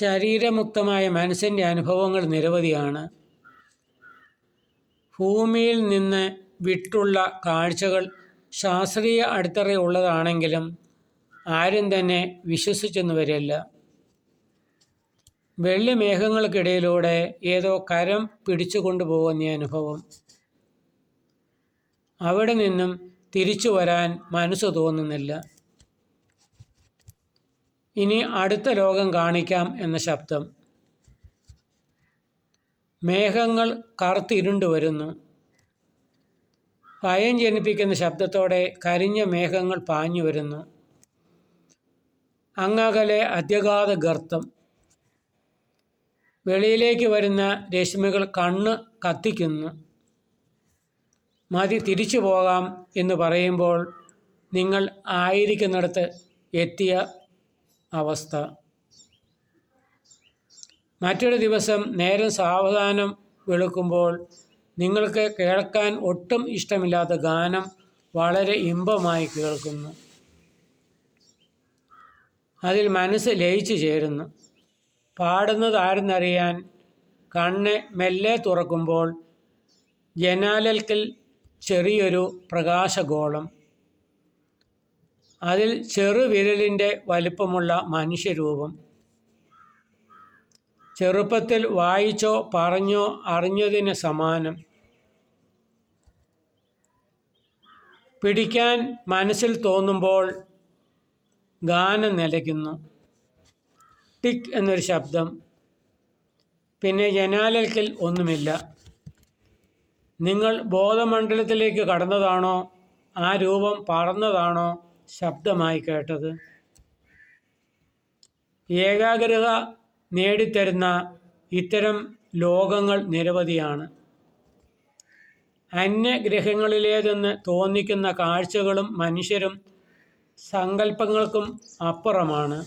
ശരീരമുക്തമായ മനസ്സിന്റെ അനുഭവങ്ങൾ നിരവധിയാണ്. ഭൂമിയിൽ നിന്ന് വിട്ടുള്ള കാഴ്ചകൾ ശാസ്ത്രീയ അടിത്തറയുള്ളതാണെങ്കിലും ആരും തന്നെ വിശ്വസിച്ചെന്ന് വരില്ല വെള്ളി മേഘങ്ങൾക്കിടയിലൂടെ ഏതോ കരം പിടിച്ചു കൊണ്ടുപോകുന്ന അനുഭവം. അവിടെ നിന്നും തിരിച്ചു വരാൻ മനസ്സ് തോന്നുന്നില്ല. ഇനി അടുത്ത ലോകം കാണിക്കാം എന്ന ശബ്ദം. മേഘങ്ങൾ കറുത്തിരുണ്ടു വരുന്നു. ഭയം ജനിപ്പിക്കുന്ന ശബ്ദത്തോടെ കരിഞ്ഞ മേഘങ്ങൾ പാഞ്ഞു വരുന്നു. അങ്ങകലെ അത്യഗാധ ഗർത്തം. വെളിയിലേക്ക് വരുന്ന രശ്മികൾ കണ്ണ് കത്തിക്കുന്നു. മതി തിരിച്ചു പോകാം എന്ന് പറയുമ്പോൾ നിങ്ങൾ ആയിരിക്കുന്നിടത്ത് എത്തിയ അവസ്ഥ. മറ്റൊരു ദിവസം നേരം സാവധാനം വെളുക്കുമ്പോൾ നിങ്ങൾക്ക് കേൾക്കാൻ ഒട്ടും ഇഷ്ടമില്ലാത്ത ഗാനം വളരെ ഇമ്പമായി കേൾക്കുന്നു. അതിൽ മനസ്സ് ലയിച്ചു ചേരുന്നു. പാടുന്നത് ആരെന്നറിയാൻ കണ്ണ് മെല്ലെ തുറക്കുമ്പോൾ ജനാലൽക്കൽ ചെറിയൊരു പ്രകാശഗോളം. അതിൽ ചെറുവിരലിന്റെ വലിപ്പമുള്ള മനുഷ്യരൂപം. ചെറുപ്പത്തിൽ വായിച്ചോ പറഞ്ഞോ അറിഞ്ഞതിന് സമാനം. പിടിക്കാൻ മനസ്സിൽ തോന്നുമ്പോൾ ഗാനം നിലയ്ക്കുന്നു. ടിക് എന്നൊരു ശബ്ദം. പിന്നെ ജനാലൽക്കൽ ഒന്നുമില്ല. നിങ്ങൾ ബോധമണ്ഡലത്തിലേക്ക് കടന്നതാണോ? ആ രൂപം പറന്നതാണോ? ശബ്ദമായി കേട്ടത്. ഏകാഗ്രത നേടിത്തരുന്ന ഇത്തരം ലോകങ്ങൾ നിരവധിയാണ്. അന്യഗ്രഹങ്ങളിലേതെന്ന് തോന്നിക്കുന്ന കാഴ്ചകളും മനുഷ്യരും സങ്കല്പങ്ങൾക്കും അപ്പുറമാണ്.